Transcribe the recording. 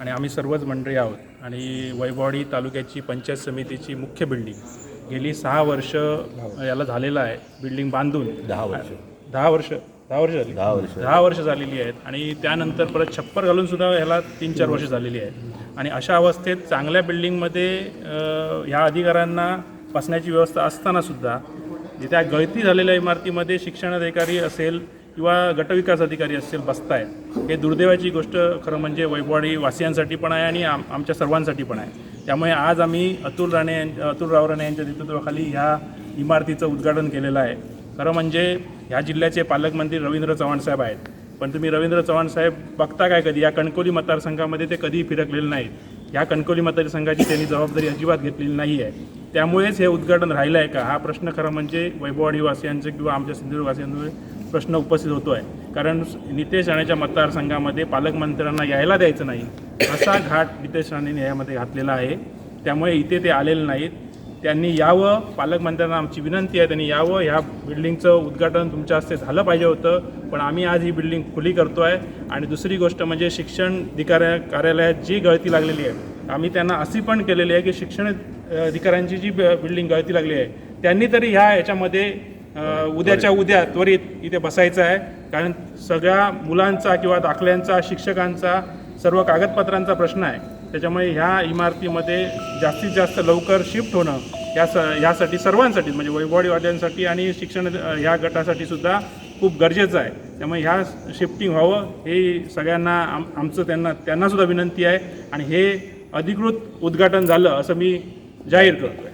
आणि आम्ही सर्वच मंडळी आहोत. आणि वैभववाडी तालुक्याची पंचायत समितीची मुख्य बिल्डिंग गेली सहा वर्ष याला झालेलं आहे बिल्डिंग बांधून. दहा वर्ष. दहा वर्ष दहा वर्ष झाली. दहा वर्ष. दहा वर्ष झालेली आहेत. आणि त्यानंतर परत छप्पर घालून सुद्धा ह्याला तीन चार वर्ष झालेली आहेत. आणि अशा अवस्थेत चांगल्या बिल्डिंगमध्ये ह्या अधिकाऱ्यांना बसण्याची व्यवस्था असताना सुद्धा त्या गळती झालेल्या इमारतीमध्ये शिक्षणाधिकारी असेल किंवा गटविकास अधिकारी असेल बसताय हे दुर्दैवाची गोष्ट खरं म्हणजे वैभवाडी वासियांसाठी पण आहे आणि आम आमच्या सर्वांसाठी पण आहे. त्यामुळे आज आम्ही अतुल राणे अतुल राव राणे यांच्या नेतृत्वाखाली ह्या इमारतीचं उद्घाटन केलेलं आहे. खरं म्हणजे ह्या जिल्ह्याचे पालकमंत्री रवींद्र चव्हाण साहेब आहेत. पण तुम्ही रवींद्र चव्हाण साहेब बघता काय कधी? या कणकोली मतदारसंघामध्ये ते कधीही फिरकलेले नाहीत. ह्या कणकोली मतदारसंघाची त्यांनी जबाबदारी अजिबात घेतलेली नाही आहे. त्यामुळेच हे उद्घाटन राहिलं आहे का? हा प्रश्न खरं म्हणजे वैभववाडीवासियांचे किंवा आमच्या सिंधुदुर्गवासियांमुळे प्रश्न उपस्थित होतो आहे कारण नितेश राणेच्या मतदारसंघामध्ये पालकमंत्र्यांना यायला द्यायचं नाही. असा घाट नितेश राणेने यामध्ये घातलेला आहे. त्यामुळे इथे ते आलेले नाहीत. त्यांनी यावं पालकमंत्र्यांना आमची विनंती आहे. त्यांनी यावं ह्या बिल्डिंगचं उद्घाटन तुमच्या हस्ते झालं पाहिजे होतं. पण आम्ही आज ही बिल्डिंग खुली करतो आहे आणि दुसरी गोष्ट म्हणजे शिक्षण अधिकाऱ्या कार्यालयात जी गळती लागलेली आहे आम्ही त्यांना अशी पण केलेली आहे की शिक्षण अधिकाऱ्यांची जी ब- बिल्डिंग गळती लागली आहे त्यांनी तरी ह्या याच्यामध्ये उद्याच्या उद्या त्वरित इथे बसायचं आहे. कारण सगळ्या मुलांचा किंवा दाखल्यांचा शिक्षकांचा सर्व कागदपत्रांचा प्रश्न आहे. त्याच्यामुळे ह्या इमारतीमध्ये जास्तीत जास्त लवकर शिफ्ट होणं या स ह्यासाठी सर्वांसाठी म्हणजे वैभववाडीवाल्यांसाठी आणि शिक्षण ह्या गटासाठी सुद्धा खूप गरजेचं आहे. त्यामुळे ह्या शिफ्टिंग व्हावं हे सगळ्यांना आम आमचं त्यांना त्यांनासुद्धा विनंती आहे. आणि हे अधिकृत उद्घाटन झालं असं मी जाहीर करतो आहे